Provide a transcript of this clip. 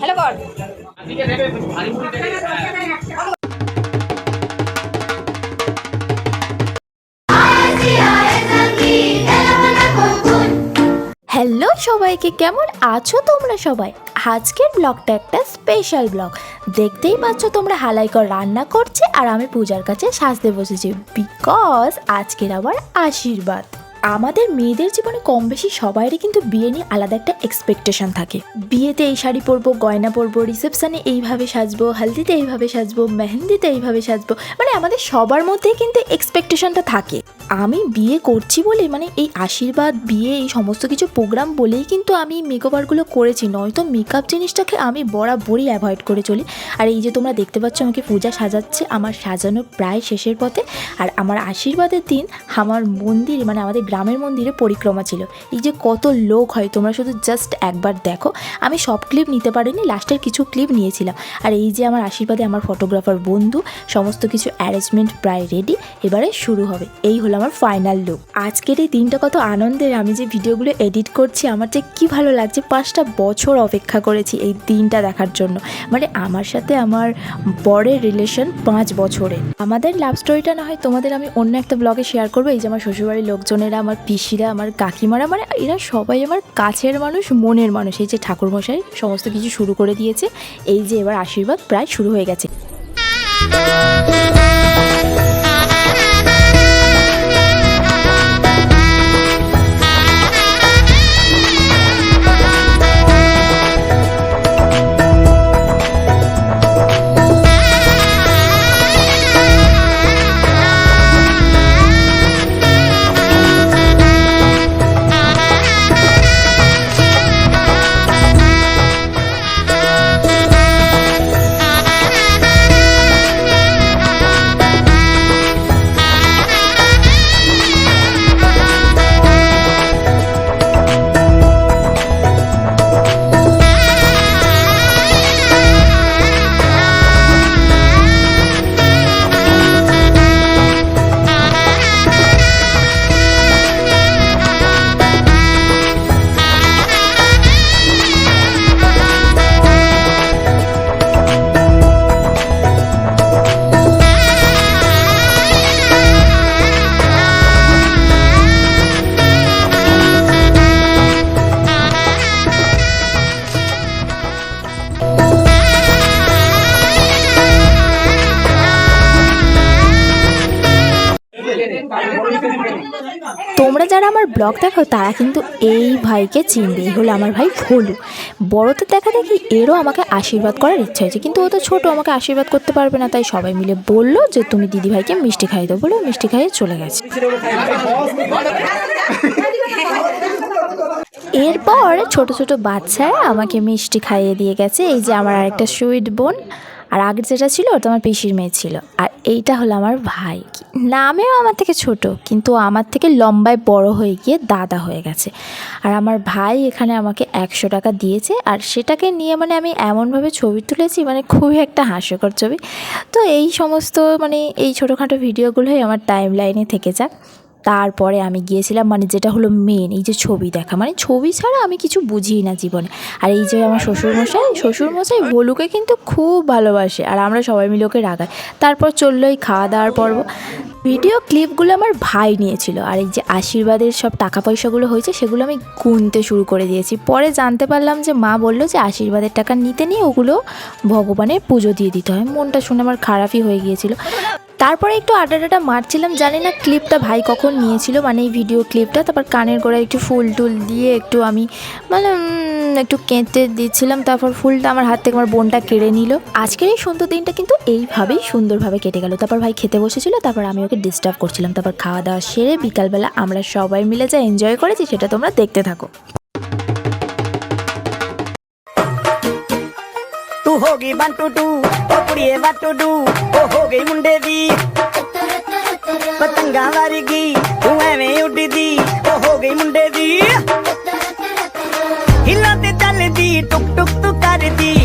Hello hello সবাইকে, কেমন আছো তোমরা সবাই? আজকের ব্লগটা একটা স্পেশাল ব্লগ। দেখতেই পাচ্ছ তোমরা হালাইকর রান্না করছে আর আমি পূজার কাছে সাজতে বসেছি বিকজ আজকের আবার আশীর্বাদ। আমাদের মেয়েদের জীবনে কম বেশি সবাইরই কিন্তু বিয়ে নিয়ে আলাদা একটা এক্সপেকটেশন থাকে। বিয়েতে এই শাড়ি পরবো, গয়না পরবো রিসেপশনে এইভাবে সাজবো, হালদিতে এইভাবে সাজবো, মেহেন্দিতে এইভাবে সাজবো মানে আমাদের সবার মধ্যেই কিন্তু এক্সপেকটেশনটা থাকে। আমি বিয়ে করছি বলে মানে এই আশীর্বাদ, বিয়ে, এই সমস্ত কিছু প্রোগ্রাম বলেই কিন্তু আমি মেকওভারগুলো করেছি। নয়তো মেকআপ জিনিসটাকে আমি বরাবরই অ্যাভয়েড করে চলি। আর এই যে তোমরা দেখতে পাচ্ছ আমাকে পূজা সাজাচ্ছে, আমার সাজানো প্রায় শেষের পথে। আর আমার আশীর্বাদের দিন, আমার মন্দির মানে আমাদের গ্রামের মন্দিরে পরিক্রমা ছিল। এই যে কত লোক হয়, তোমরা শুধু জাস্ট একবার দেখো। আমি সব ক্লিপ নিতে পারিনি লাস্টের কিছু ক্লিপ নিয়েছিলাম। আর এই যে আমার আশীর্বাদে আমার ফটোগ্রাফার বন্ধু, সমস্ত কিছু অ্যারেঞ্জমেন্ট প্রায় রেডি এবারে শুরু হবে। এই হলো আমার ফাইনাল লুক আজকের এই দিনটা কত আনন্দের, আমি যে ভিডিওগুলো এডিট করছি, আমার যে কী ভালো লাগছে, পাঁচটা বছর অপেক্ষা করেছি এই দিনটা দেখার জন্য। মানে আমার সাথে আমার বরের রিলেশন পাঁচ বছরের। আমাদের লাভ স্টোরিটা না হয় তোমাদের আমি অন্য একটা ব্লগে শেয়ার করব। এই যে আমার শ্বশুরবাড়ির লোকজনেরা আমার পিসিরা, আমার কাকিমারা মানে এরা সবাই আমার কাছের মানুষ, মনের মানুষ। এই যে ঠাকুরমশাই সমস্ত কিছু শুরু করে দিয়েছে, এই যে এবার আশীর্বাদ প্রায় শুরু হয়ে গেছে। তোমরা যারা আমার ব্লগ দেখো, তারা কিন্তু এই ভাইকে চিনবে। এই হলো আমার ভাই ভোলু বড়দের দেখা দেখি এরও আমাকে আশীর্বাদ করার ইচ্ছা হয়েছে। কিন্তু ও তো ছোটো, আমাকে আশীর্বাদ করতে পারবে না। তাই সবাই মিলে বলল যে, তুমি দিদি ভাইকে মিষ্টি খাইয়ে দাও। বলে মিষ্টি খাইয়ে চলে গেছে। এরপর ছোট ছোট বাচ্চারা আমাকে মিষ্টি খাইয়ে দিয়ে গেছে। এই যে আমার আরেকটা সুইট বোন। আর আগের যেটা ছিল, ওটা আমার পিসির মেয়ে ছিল। আর এইটা হলো আমার ভাই। নামেও আমার থেকে ছোট, কিন্তু আমার থেকে লম্বায় বড় হয়ে গিয়ে দাদা হয়ে গেছে। আর আমার ভাই এখানে আমাকে একশো টাকা দিয়েছে, আর সেটাকে নিয়ে মানে আমি এমনভাবে ছবি তুলেছি মানে খুবই একটা হাস্যকর ছবি। তো এই সমস্ত মানে এই ছোটোখাটো ভিডিওগুলোই আমার টাইম লাইনে থেকে যাক। তারপরে আমি গিয়েছিলাম মানে যেটা হলো মেন এই যে ছবি দেখা। মানে ছবি ছাড়া আমি কিছু বুঝি না জীবনে। আর এই যে আমার শ্বশুরমশাই শ্বশুরমশাই ভলুকে কিন্তু খুব ভালোবাসে, আর আমরা সবাই মিলে ওকে রাগাই। তারপর চলল এই খাওয়া দাওয়ার পর্ব। ভিডিও ক্লিপগুলো আমার ভাই নিয়েছিল, আর এই যে আশীর্বাদের সব টাকা পয়সাগুলো হয়েছে, সেগুলো আমি গুনতে শুরু করে দিয়েছি। পরে জানতে পারলাম যে মা বলল যে আশীর্বাদের টাকা নিতে নিয়ে ওগুলো ভগবানের পুজো দিয়ে দিতে হয়। মনটা শুনে আমার খারাপই হয়ে গিয়েছিল। তারপরে একটু আড্ডা টাড্ডা মারছিলাম, জানি না ক্লিপটা ভাই কখন নিয়েছিল মানে এই ভিডিও ক্লিপটা তারপর কানের গোড়ায় একটু ফুল টুল দিয়ে একটু আমি মানে একটু কেঁদতে দিচ্ছিলাম, তারপর ফুলটা আমার হাত থেকে আমার বোনটা কেড়ে নিল। আজকের এই সুন্দর দিনটা কিন্তু এইভাবেই সুন্দরভাবে কেটে গেল। তারপর ভাই খেতে বসেছিল, তারপর আমি ওকে ডিস্টার্ব করছিলাম। তারপর খাওয়া দাওয়া সেরে বিকালবেলা আমরা সবাই মিলে যা এনজয় করেছি, সেটা তোমরা দেখতে থাকো। ਤੂੰ ਹੋ ਗਈ ਵਨ ਟੂ ਟੂ, ਉਹ ਕੁੜੀਏ ਵਨ ਟੂ ਡੂ ਓ ਹੋ ਗਈ ਮੁੰਡੇ ਦੀ। ਪਤੰਗਾਂ ਵਰਗੀ, ਤੂੰ ਐਵੇਂ ਉੱਡਦੀ, ਉਹ ਹੋ ਗਈ ਮੁੰਡੇ ਦੀ। ਹਿੱਲਾਂ ਤੇ ਚੱਲਦੀ, ਟੁਕ ਟੁਕ ਤੂੰ ਕਰਦੀ।